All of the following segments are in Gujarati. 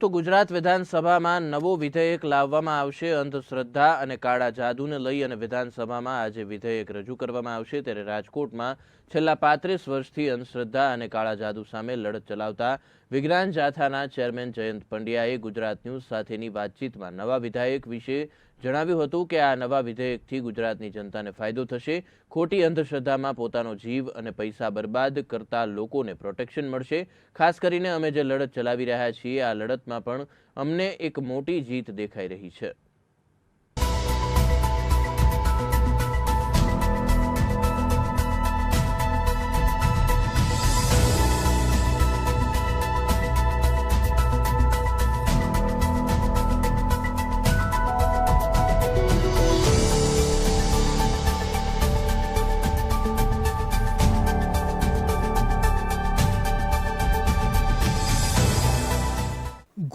તો ગુજરાત વિધાનસભામાં નવો વિધેયક લાવવામાં આવશે. અંધશ્રદ્ધા અને કાળા જાદુને લઈ અને વિધાનસભામાં આજે વિધેયક રજૂ કરવામાં આવશે. ત્યારે રાજકોટમાં છેલ્લા પાંત્રીસ વર્ષથી અંધશ્રદ્ધા અને કાળા જાદુ સામે લડત ચલાવતા વિજ્ઞાન જાથાના ચેરમેન જયંત પંડ્યાએ ગુજરાત ન્યૂઝ સાથેની વાતચીતમાં નવા વિધેયક વિશે જણાવ્યું હતું કે આ નવા વિધેયકથી ગુજરાતની જનતાને ફાયદો થશે. ખોટી અંધશ્રદ્ધામાં પોતાનો જીવ અને પૈસા બરબાદ કરતા લોકોને પ્રોટેક્શન મળશે. ખાસ કરીને અમે જે લડત ચલાવી રહ્યા છીએ, આ લડતમાં પણ અમને એક મોટી જીત દેખાઈ રહી છે.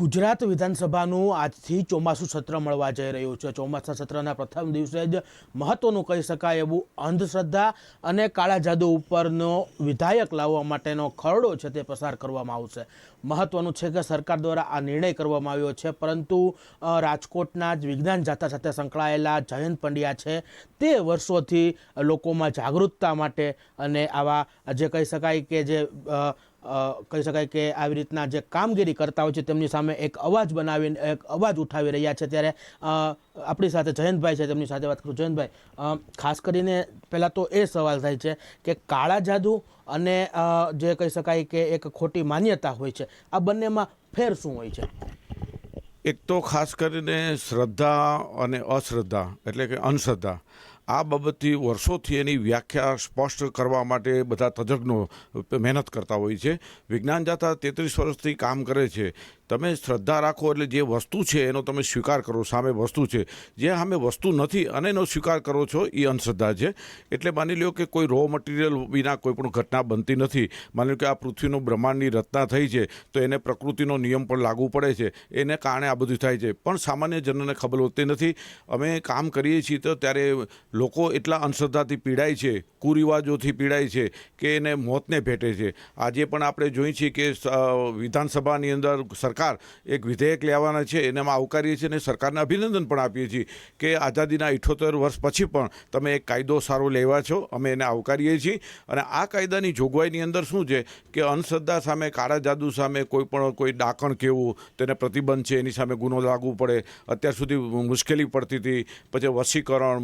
ગુજરાત વિધાનસભાનું આજથી ચોમાસું સત્ર મળવા જઈ રહ્યું છે. ચોમાસા સત્રના પ્રથમ દિવસે જ મહત્વનું કહી શકાય એવું અંધશ્રદ્ધા અને કાળા જાદુ ઉપરનો વિધાયક લાવવા માટેનો ખરડો છે તે પસાર કરવામાં આવશે. મહત્વનું છે કે સરકાર દ્વારા આ નિર્ણય કરવામાં આવ્યો છે, પરંતુ રાજકોટના જ વિજ્ઞાન જાથા સાથે સંકળાયેલા જયંત પંડ્યા છે તે વર્ષોથી લોકોમાં જાગૃતતા માટે અને આવા જે કહી શકાય કે જે કહી શકાય કે આવી રીતના જે કામગીરી કરતા હોય છે, તેમની સામે એક અવાજ બનાવીને, એક અવાજ ઉઠાવી રહ્યા છે ત્યારે આપણી સાથે જયંતભાઈ છે, તેમની સાથે વાત કરું જયંતભાઈ ખાસ કરીને પહેલાં તો એ સવાલ થાય છે કે કાળા જાદુ અને જે કહી શકાય કે એક ખોટી માન્યતા હોય છે, આ બંનેમાં ફેર શું હોય છે? એક તો ખાસ કરીને શ્રદ્ધા અને અશ્રદ્ધા, એટલે કે અંધશ્રદ્ધા. આ બાબતથી વર્ષોથી એની વ્યાખ્યા સ્પષ્ટ કરવા માટે બધા તજજ્ઞો મહેનત કરતા હોય છે. વિજ્ઞાન જાતા તેત્રીસ વર્ષથી કામ કરે છે. તમે શ્રદ્ધા રાખો એટલે જે વસ્તુ છે એનો તમે સ્વીકાર કરો, સામે વસ્તુ છે. જે સામે વસ્તુ નથી અને એનો સ્વીકાર કરો છો એ અંધશ્રદ્ધા છે. એટલે માની લ્યો કે કોઈ રો મટીરિયલ વિના કોઈ પણ ઘટના બનતી નથી. માની લો કે આ પૃથ્વીનું બ્રહ્માંડની રચના થઈ છે, તો એને પ્રકૃતિનો નિયમ પણ લાગુ પડે છે. એને કારણે આ બધું થાય છે. પણ સામાન્ય જનોને ખબર હોતી નથી. અમે કામ કરીએ છીએ તો ત્યારે લોકો એટલા અંધશ્રદ્ધાથી પીડાય છે, કુરિવાજોથી પીડાય છે કે એને મોતને ભેટે છે. આજે પણ આપણે જોઈએ છીએ કે વિધાનસભાની અંદર સરકાર એક વિધેયક લેવાના છે, એનામાં આવકારીએ છીએ અને સરકારને અભિનંદન પણ આપીએ છીએ કે આઝાદીના ઇઠોતેર વર્ષ પછી પણ તમે એક કાયદો સારો લેવા છો, અમે એને આવકારીએ છીએ. અને આ કાયદાની જોગવાઈની અંદર શું છે કે અંધશ્રદ્ધા સામે, કાળા જાદુ સામે કોઈ પણ, કોઈ ડાકણ કેવું, તેને પ્રતિબંધ છે, એની સામે ગુનો લાગવું પડે. અત્યાર સુધી મુશ્કેલી પડતી હતી, પછી વસીકરણ વશીકરણ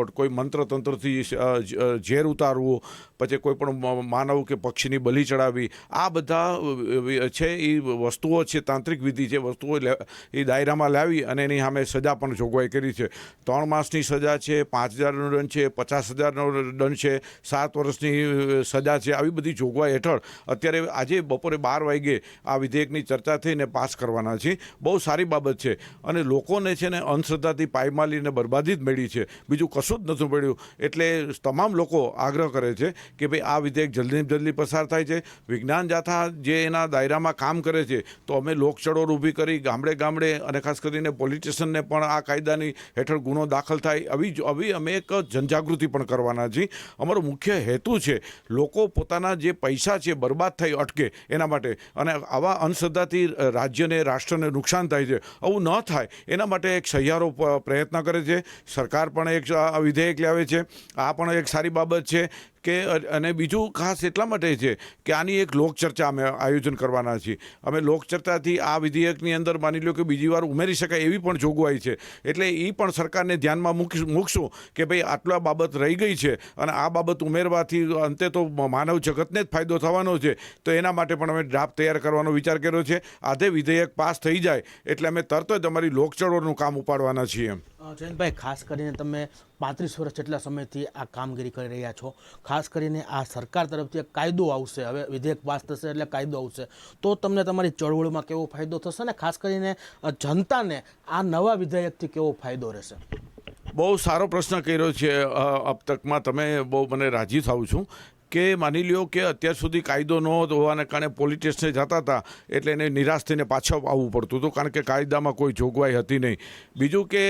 મૂકચોટ કોઈ મંત્ર તંત્રથી અ, જ- અ, ઝેર ઉતારવું પછી કોઈ પણ માનવ કે પક્ષીની બલી ચડાવવી આ બધા છે એ વસ્તુઓ છે તાંત્રિક વિધિ છે વસ્તુઓ એ દાયરામાં લાવી અને એની સામે સજા પણ જોગવાઈ કરી છે. ત્રણ માસની સજા છે પાંચ હજારનો દંડ છે પચાસ હજારનો દંડ છે સાત વર્ષની સજા છે આવી બધી જોગવાઈ હેઠળ અત્યારે આજે બપોરે બાર વાગે આ વિધેયકની ચર્ચા થઈને પાસ કરવાના છે બહુ સારી બાબત છે અને લોકોને છે ને અંધશ્રદ્ધાથી પાયમાલીને બરબાદી જ મળી છે. બીજું કશું જ નથી મળ્યું એટલે તમામ લોકો આગ્રહ કરે છે કે ભાઈ આ વિધેયક જલ્દી જલ્દી પસાર થાય છે. વિજ્ઞાન જાથા જે એના દાયરામાં કામ કરે છે, તો અમે લોકચળવળ ઊભી કરી ગામડે ગામડે અને ખાસ કરીને પોલીસ સ્ટેશનને પણ આ કાયદાની હેઠળ ગુનો દાખલ થાય આવી આવી અમે એક જનજાગૃતિ પણ કરવાના છીએ. અમારો મુખ્ય હેતુ છે લોકો પોતાના જે પૈસા છે બરબાદ થઈ અટકે એના માટે અને આવા અંધશ્રદ્ધાથી રાજ્યને, રાષ્ટ્રને નુકસાન થાય છે. આવું ન થાય. એના માટે એક સહિયારો પ્રયત્ન કરે છે. સરકાર પણ એક વિધેયક લાવે છે. આ પણ એક સારી બાબત છે કે અને બીજું ખાસ એટલા માટે છે કે આની એક લોકચર્ચા અમે આયોજન કરવાના છીએ. અમે લોકચર્ચાથી આ વિધેયકની અંદર માની લો કે બીજી વાર ઉમેરી શકાય એવી પણ જોગવાઈ છે. એટલે એ પણ સરકારને ધ્યાનમાં મૂક- મૂકશું કે ભાઈ આટલા બાબત રહી ગઈ છે અને આ બાબત ઉમેરવાથી અંતે તો માનવ જગતને જ ફાયદો થવાનો છે. તો એના માટે પણ અમે ડ્રાફ્ટ તૈયાર કરવાનો વિચાર કર્યો છે. આધે વિધેયક પાસ થઈ જાય એટલે અમે તરત જ અમારી લોકચળોનું કામ ઉપાડવાના છીએ. જયંતભાઈ, ખાસ કરીને તમે પાંત્રીસ વર્ષ જેટલા સમયથી આ કામગીરી કરી રહ્યા છો. ખાસ કરીને આ સરકાર તરફથી એક કાયદો આવશે. હવે વિધેયક પાસ થશે એટલે કાયદો આવશે. તો તમને તમારી ચળવળમાં કેવો ફાયદો થશે ને ખાસ કરીને જનતાને આ નવા વિધેયકથી કેવો ફાયદો રહેશે? બહુ સારો પ્રશ્ન કર્યો છે અબ તકમાં. તમે બહુ મને રાજી થાવ છું. કે માની લ્યો કે અત્યાર સુધી કાયદો ન હોવાને કારણે પોલીસ જતા હતા, એટલે એને નિરાશ થઈને પાછા આવવું પડતું હતું, કારણ કે કાયદામાં કોઈ જોગવાઈ હતી નહીં. બીજું કે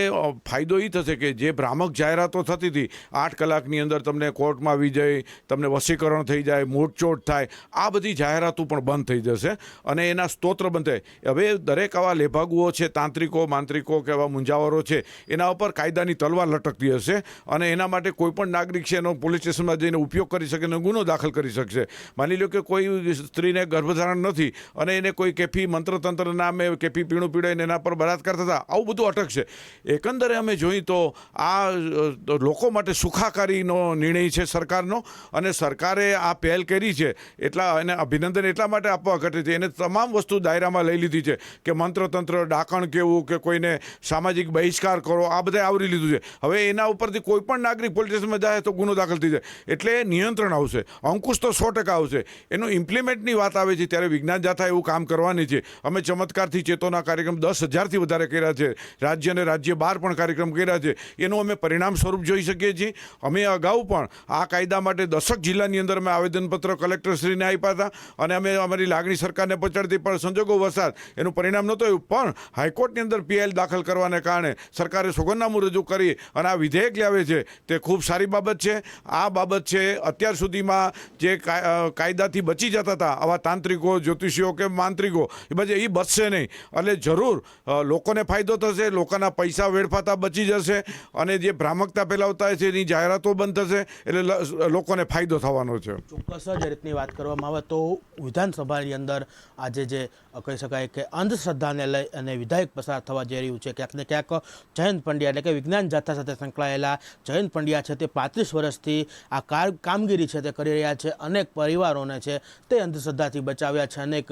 ફાયદો એ થશે કે જે ભ્રામક જાહેરાતો થતી હતી, આઠ કલાકની અંદર તમને કોર્ટમાં આવી જાય તમને વસીકરણ થઈ જાય, મોટચોટ થાય, આ બધી જાહેરાતો પણ બંધ થઈ જશે. અને એના સ્તોત્ર બંધ થાય. હવે દરેક આવા લેભાગુઓ છે, તાંત્રિકો, માંત્રિકો કે એવા મુંજાવરો છે, એના ઉપર કાયદાની તલવાર લટકતી હશે. અને એના માટે કોઈ પણ નાગરિક છે, એનો પોલીસ સ્ટેશનમાં જઈને ઉપયોગ કરી શકે ગુનો દાખલ કરી શકશે. માની લો કે કોઈ સ્ત્રીને ગર્ભધારણ નથી અને એને કોઈ કેફી મંત્રતંત્ર નામે કેફી પીણું પીડાઈને એના પર બળાત્કાર થતા, આવું બધું અટકશે એકંદરે અમે જોઈએ તો આ લોકો માટે સુખાકારીનો નિર્ણય છે સરકારનો અને સરકારે આ પહેલ કરી છે. એટલા, એને અભિનંદન એટલા માટે આપવા ઘટે છે. એને તમામ વસ્તુ દાયરામાં લઈ લીધી છે કે મંત્રતંત્ર, ડાકણ કેવું, કે કોઈને સામાજિક બહિષ્કાર કરો, આ બધા આવરી લીધું છે. હવે એના ઉપરથી કોઈ પણ નાગરિક પોલીસ સ્ટેશનમાં જાય તો ગુનો દાખલ થઈ જાય. એટલે નિયંત્રણ આવશે. અંકુશ તો સો ટકા આવશે. એનું ઇમ્પ્લિમેન્ટની વાત આવે છે, ત્યારે વિજ્ઞાન જાથા એવું કામ કરવાની છે. અમે ચમત્કારથી ચેતોના કાર્યક્રમ દસ હજારથી વધારે કર્યા છે. રાજ્ય અને રાજ્ય બહાર પણ કાર્યક્રમ કર્યા છે. એનું અમે પરિણામ સ્વરૂપ જોઈ શકીએ છીએ. અમે અગાઉ પણ આ કાયદા માટે દશક જિલ્લાની અંદર અમે આવેદનપત્ર કલેક્ટરશ્રીને આપ્યા હતા અને અમે અમારી લાગણી સરકારને પહોંચાડતી પણ સંજોગો વરસાદ એનું પરિણામ નહોતું આવ્યું. પણ હાઈકોર્ટની અંદર પીએલ દાખલ કરવાને કારણે સરકારે સોગંદનામું રજૂ કરી અને આ વિધેયક લાવે છે. તે ખૂબ સારી બાબત છે. આ બાબત છે અત્યાર સુધીમાં જે કાય- કાયદાથી બચી જતા હતા, આવા તાંત્રિકો, જ્યોતિષીઓ કે માંત્રિકો, એ બધા એ બચશે નહીં. એટલે જરૂર લોકોને ફાયદો થશે, લોકોના પૈસા વેડફાતા બચી જશે, અને જે ભ્રામકતા ફેલાવતા છે એની જાહેરાતો બંધ થશે, એટલે લોકોને ફાયદો થવાનો છે. ચોક્કસ જ રીતની વાત કરવામાં આવે તો વિધાનસભાની અંદર આજે જે કહી શકાય કે અંધશ્રદ્ધાને લઈ અને વિધાયક પસાર થવા જઈ રહ્યું છે, ક્યાંક ને ક્યાંક જયંત પંડ્યા એટલે કે વિજ્ઞાન જાથા સાથે સંકળાયેલા જયંત પંડ્યા છે, તે પાંત્રીસ વર્ષથી આ કામગીરી છે તે કરી રહ્યા છે, અનેક પરિવારોને છે તે અંધશ્રદ્ધાથી બચાવ્યા છે, અનેક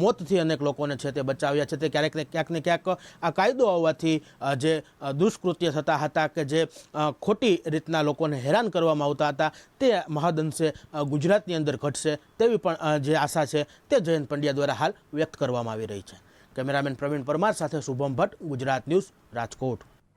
મોતથી અનેક લોકોને છે તે બચાવ્યા છે. તે ક્યારેક ક્યાંક ને ક્યાંક આ કાયદો આવવાથી જે દુષ્કૃત્ય થતા હતા કે જે ખોટી રીતના લોકોને હેરાન કરવામાં આવતા હતા, તે મહદઅંશે ગુજરાતની અંદર ઘટશે તેવી પણ જે આશા છે તે જયંત પંડ્યા દ્વારા હાલ વ્યક્ત કરવામાં આવી રહી છે. કેમેરામેન પ્રવીણ પરમાર સાથે શુભમ ભટ્ટ, ગુજરાત ન્યૂઝ રાજકોટ.